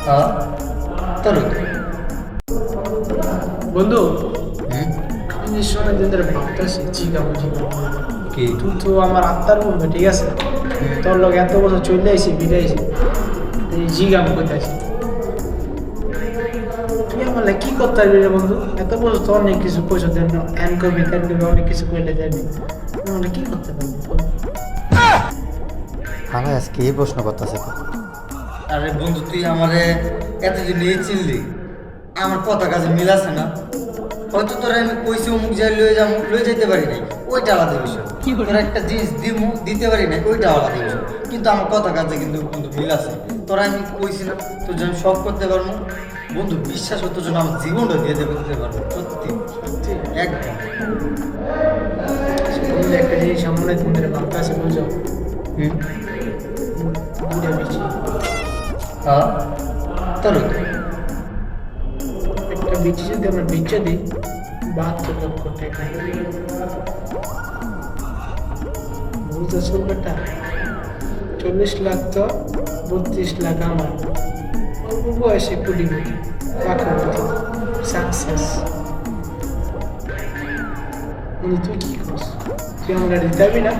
হ্যাঁ তোর বন্ধু আমি শোনা ধরে ভাবতেছি কি? তুই তো আমার আত্মার বলবে ঠিক আছে? তোর লোক এত বছর চলে আইসি বিলে আইসি জিগাম করতেছি তুই আমার কি করতে পারবি রে বন্ধু? এত বছর তোর নেই কিছু পয়সা দেন এন করবি তেন করবি অনেক কিছু করলে আমার কি করতে পারবি? আমার আজকে এই প্রশ্ন করতেছে আরে বন্ধু তুই আমারে এতদিন নিয়ে চিনলি। আমার কথা কাজে মিল আছে না। হয়তো তোরা আমি কইছি অমুক যাই লয়ে যাব লয়ে যেতে পারি নাই। ওইটা আলাদা বিষয়। তোরা একটা জিনিস দিমু দিতে পারি নাই ওইটা আলাদা বিষয়। কিন্তু আমার কথা কাজে কিন্তু বন্ধু মিল আছে। তোরা আমি কইছি না তোর জন্য সব করতে পারব। বন্ধু বিশ্বাস হতো জন্য আমার জীবনটা দিয়ে দেবে দিতে পারব। সত্যি একদম। একটা জিনিস আমার দিন ধরে ভাবতেছি বুঝো হুম? হ্যাঁ? তোর একটা বিচি যদি আমরা বিচে দিই বাহাত্তর লক্ষ টাকা। বুঝতেছো বেটা চল্লিশ লাখ তো বত্রিশ লাখ আমার। অল্প বয়সে কোটিপতি লাখপতি সাকসেস তুই কি করছ তুই আমরা দিতে না?